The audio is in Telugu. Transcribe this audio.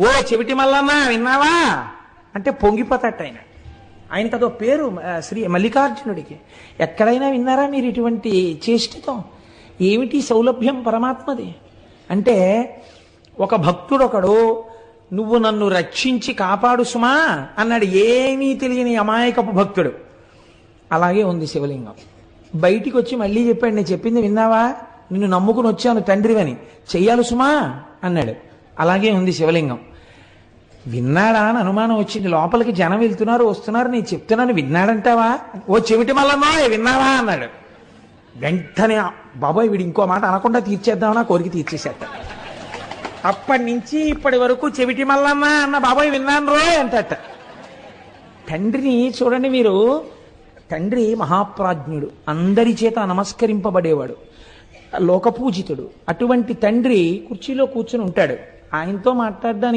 ఓ చెవిటి మల్లన్న విన్నావా? అంటే పొంగిపోతాట ఆయన ఆయనకి అదో పేరు శ్రీ మల్లికార్జునుడికి. ఎక్కడైనా విన్నారా మీరు ఇటువంటి చేష్టతో? ఏమిటి సౌలభ్యం పరమాత్మది? అంటే ఒక భక్తుడు ఒకడు నువ్వు నన్ను రక్షించి కాపాడు సుమా అన్నాడు ఏమీ తెలియని అమాయకపు భక్తుడు. అలాగే ఉంది శివలింగం. బయటికి వచ్చి మళ్ళీ చెప్పాడు నేను చెప్పింది విన్నావా? నిన్ను నమ్ముకుని వచ్చాను తండ్రివని. చెయ్యాలి సుమా అన్నాడు. అలాగే ఉంది శివలింగం. విన్నాడా అని అనుమానం వచ్చింది. లోపలికి జనం వెళ్తున్నారు వస్తున్నారు నేను చెప్తున్నాను విన్నాడంటావా? ఓ చెవిటి మల్లమ్మా విన్నావా? అన్నాడు. వెంటనే బాబాయ్ వీడు ఇంకో మాట అనకుండా తీర్చేద్దామని కోరిక తీర్చేసేట అప్పటి నుంచి ఇప్పటి వరకు చెవిటి మల్లమ్మ అన్న బాబాయ్ విన్నాను రోయ్ అంటట తండ్రిని చూడండి మీరు. తండ్రి మహాప్రాజ్ఞుడు. అందరి చేత నమస్కరింపబడేవాడు. లోకపూజితుడు. అటువంటి తండ్రి కుర్చీలో కూర్చుని ఉంటాడు. ఆయనతో మాట్లాడడానికి